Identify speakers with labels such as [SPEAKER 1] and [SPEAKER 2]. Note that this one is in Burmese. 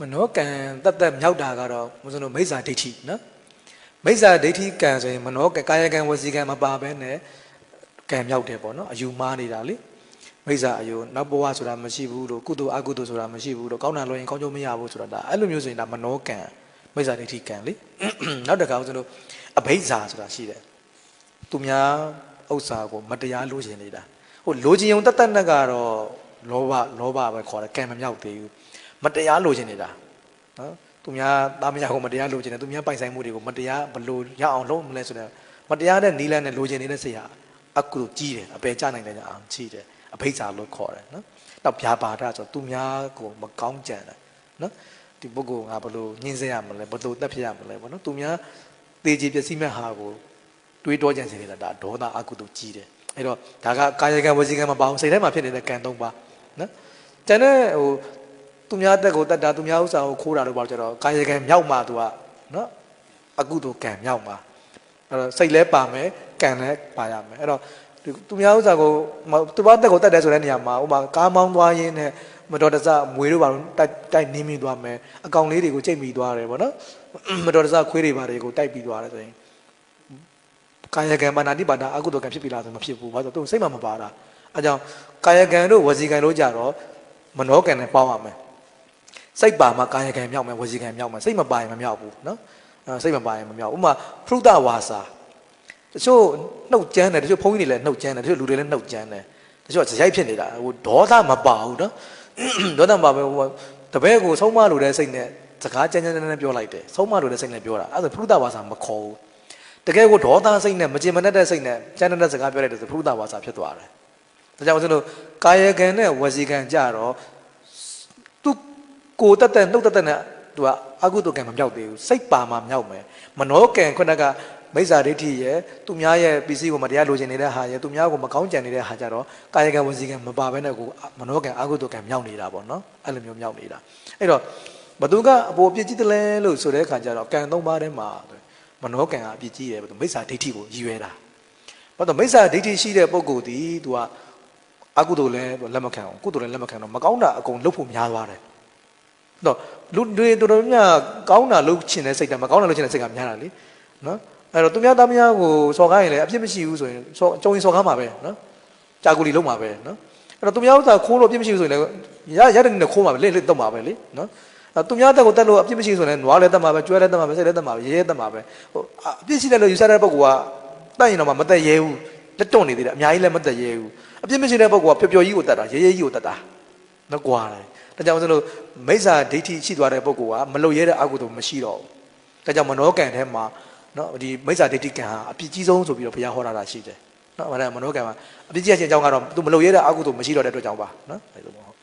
[SPEAKER 1] မနောကံတတ်တတ်မြောက်တာကတော့မစလို့မိစ္ဆာဒိဋ္ဌိနော်မိစ္ဆာဒိဋ္ဌိကံဆိုရင်မနောကံကာယကံဝစီကံမပါဘဲနဲ့ကံမြောက်တယ်ပေါ့နော်အယူမှားနေတာလေမိစ္ဆာအယူနောက်ဘဝဆိုတာမရှိဘူးလို့ကုသိုလ်အကုသိုလ်ဆိုတာမရှိဘူးလို့ကောင်းတာလို့ရင်ကောင်းကျိုးမရဘူးဆိုတာဒါအဲ့လိုမျိုးဆိုရင်ဒါမနောကံမိစ္ဆာဒိဋ္ဌိကံလေနောက်တစ်ခါဦးဇင်းတို့အဘိဇ္ဇာဆိုတာရှိတယ်သူများဥစ္စာကိုမတရားလိုချင်နေတာဟိုလိုချင်ုံတတ်တတ်နဲ့ကတော့လောဘလောဘပဲခေါ်တယ်ကံမမြောက်သေးဘူး မတရားလိုချင်နေတာနော်သူများသားမယားကိုမတရားလိုချင်တယ်သူများပိုင်ဆိုင်မှုတွေကိုမတရားဘလို့ရအောင်လုပ်မလဲဆိုတော့မတရားတဲ့နီးလန်းနဲ့လိုချင်နေတဲ့စိတ်ဟာအကုသို့ကြီးတယ်အပယ်ကျနိုင်တဲ့အောင်ကြီးတယ်အဖိတ်စာလို့ခေါ်တယ်နော်နောက်ဗျာပါဒဆိုသူများကိုမကောင်းကြံတယ်နော်ဒီပုဂ္ဂိုလ်ငါဘလို့ညှင်းစေရမလဲဘလို့တက်ဖြစ်ရမလဲပေါ့နော်သူများတေချေပျက်စီးမဲ့ဟာကိုတွေးတောကြံစေနေတာဒါဒေါသအကုသို့ကြီးတယ်အဲ့တော့ဒါကကာယကံဝစီကံမပေါအောင်စိတ်ထဲမှာဖြစ်နေတဲ့ကံ၃ပါးနော်ကျန်တဲ့ဟို သူများတက်ကိုတက်တာသူများဥစ္စာကိုခိုးတာလို့ပြောကြတော့ကာယကံမြောက်မှသူကနော်အကုသိုလ်ကံမြောက်မှအဲ့တော့စိတ်လဲပါမယ်ကံလဲပါရမယ်အဲ့တော့သူများဥစ္စာကိုသူဘာတက်ကိုတက်တယ်ဆိုတဲ့နေရာမှာဥပမာကားမောင်းသွားရင်းနဲ့မတော်တဆမွေးတို့ဘာလို့တိုက်တိုက်နင်းမိသွားမယ်အကောင်လေးတွေကိုကြိတ်မိသွားတယ်ဗောနော်မတော်တဆခွေးတွေဘာတွေကိုတိုက်ပြီးသွားတယ်ဆိုရင်ကာယကံပါဏာတိပါဒအကုသိုလ်ကံဖြစ်ပြီလားဆိုမဖြစ်ဘူးဘာလို့သူစိတ်မှမပါတာအဲကြောင့်ကာယကံတို့ဝစီကံတို့ကြတော့မနောကံနဲ့ပေါင်းရမယ် စိတ်ပါမှကာယကံမြောက်မယ်ဝစီကံမြောက်မယ်စိတ်မပါရင်မမြောက်ဘူးနော်အဲစိတ်မပါရင်မမြောက်ဘူးဥပမာဖရုဒဝါစာတချို့နှုတ်ကြမ်းတယ်တချို့ဘုန်းကြီးတွေလည်းနှုတ်ကြမ်းတယ်တချို့လူတွေလည်းနှုတ်ကြမ်းတယ်တချို့ကဇရိုက်ဖြစ်နေတာဟိုဒေါသမပါဘူးနော်ဒေါသမပါပဲဟိုတပည့်ကိုဆုံးမလို့တဲ့စိတ်နဲ့စကားကြမ်းကြမ်းနဲ့ပြောလိုက်တယ်ဆုံးမလို့တဲ့စိတ်နဲ့ပြောတာအဲ့ဒါဖရုဒဝါစာမခေါ်ဘူးတကယ်ကိုဒေါသစိတ်နဲ့မကျင်မနဲ့တဲ့စိတ်နဲ့ကြမ်းတဲ့စကားပြောလိုက်တယ်ဆိုဖရုဒဝါစာဖြစ်သွားတယ်ဒါကြောင့်ဦးဇင်းတို့ကာယကံနဲ့ဝစီကံကြတော့သူ ကိုတက်တက်နှုတ်တက်တက်နဲ့သူကအကုသိုလ်ကံမမြောက်သေးဘူးစိတ်ပါမှမြောက်မယ်မနောကံခုနကမိစ္ဆာဒိဋ္ဌိရဲ့သူများရဲ့ပစ္စည်းကိုမတရားလိုချင်နေတဲ့ဟာရဲ့သူများကိုမကောင်းကြံနေတဲ့ဟာကြတော့ကာယကံဝစီကံမပါဘဲနဲ့ကိုမနောကံအကုသိုလ်ကံမြောက်နေတာပေါ့နော်အဲ့လိုမျိုးမြောက်နေတာအဲ့တော့ဘသူကအပေါ်အပြစ်ကြီးတယ်လဲလို့ဆိုတဲ့အခါကျတော့ကံသုံးပါးထဲမှာမနောကံကအပြစ်ကြီးတယ်ဘသူမိစ္ဆာဒိဋ္ဌိကိုရည်ရွယ်တာဘာလို့မိစ္ဆာဒိဋ္ဌိရှိတဲ့ပုဂ္ဂိုလ်ဒီသူကအကုသိုလ်လည်းလက်မခံအောင်ကုသိုလ်လည်းလက်မခံတော့မကောင်းတာအကုန်လုပ်ဖို့များသွားတယ် တော့လူတွေတော်တော်များကောင်းတာလုပ်ချင်တဲ့စိတ်ကမကောင်းတာလုပ်ချင်တဲ့စိတ်ကများတာလေနော်အဲ့တော့သူများသားများကိုစော်ကားရင်လည်းအပြစ်မရှိဘူးဆိုရင်စော်ကြုံရင်စော်ကားမှာပဲနော်ကြာကူလီလုံးမှာပဲနော်အဲ့တော့သူများဥစ္စာခိုးလို့အပြစ်မရှိဘူးဆိုရင်လည်းရရတဲ့နဲ့ခိုးမှာပဲလက်လက်တော့မှာပဲလေနော်အဲ့သူများတက်ကိုတက်လို့အပြစ်မရှိဘူးဆိုရင်လည်းနွားလည်းတက်မှာပဲကျွဲလည်းတက်မှာပဲစိတ်လည်းတက်မှာပဲရဲရဲတက်မှာပဲဟိုအပြစ်ရှိတယ်လို့ယူဆတဲ့ပုဂ္ဂိုလ်ကတက်ရင်တော့မတက်ရဲဘူးလက်တွန့်နေသေးတယ်အများကြီးလည်းမတက်ရဲဘူးအပြစ်မရှိတဲ့ပုဂ္ဂိုလ်ကပျော်ပျော်ကြီးကိုတက်တာရဲရဲကြီးကိုတက်တာ နော်ကွာတယ်ဒါကြောင့်ဆိုလို့မိစ္ဆာဒိဋ္ဌိရှိသွားတဲ့ပုဂ္ဂိုလ်ကမလုတ်ရဲတဲ့အကုသိုလ်မရှိတော့ဘူးဒါကြောင့်မနောကံထဲမှာနော်ဒီမိစ္ဆာဒိဋ္ဌိကံဟာအပြစ်ကြီးဆုံးဆိုပြီးတော့ဘုရားဟောတာတာရှိတယ်နော်အဲ့ဒါမနောကံမှာအပြစ်ကြီးခြင်းအကြောင်းကတော့သူမလုတ်ရဲတဲ့အကုသိုလ်မရှိတော့တဲ့အတွက်ကြောင့်ပါနော်အဲ့လိုပေါ့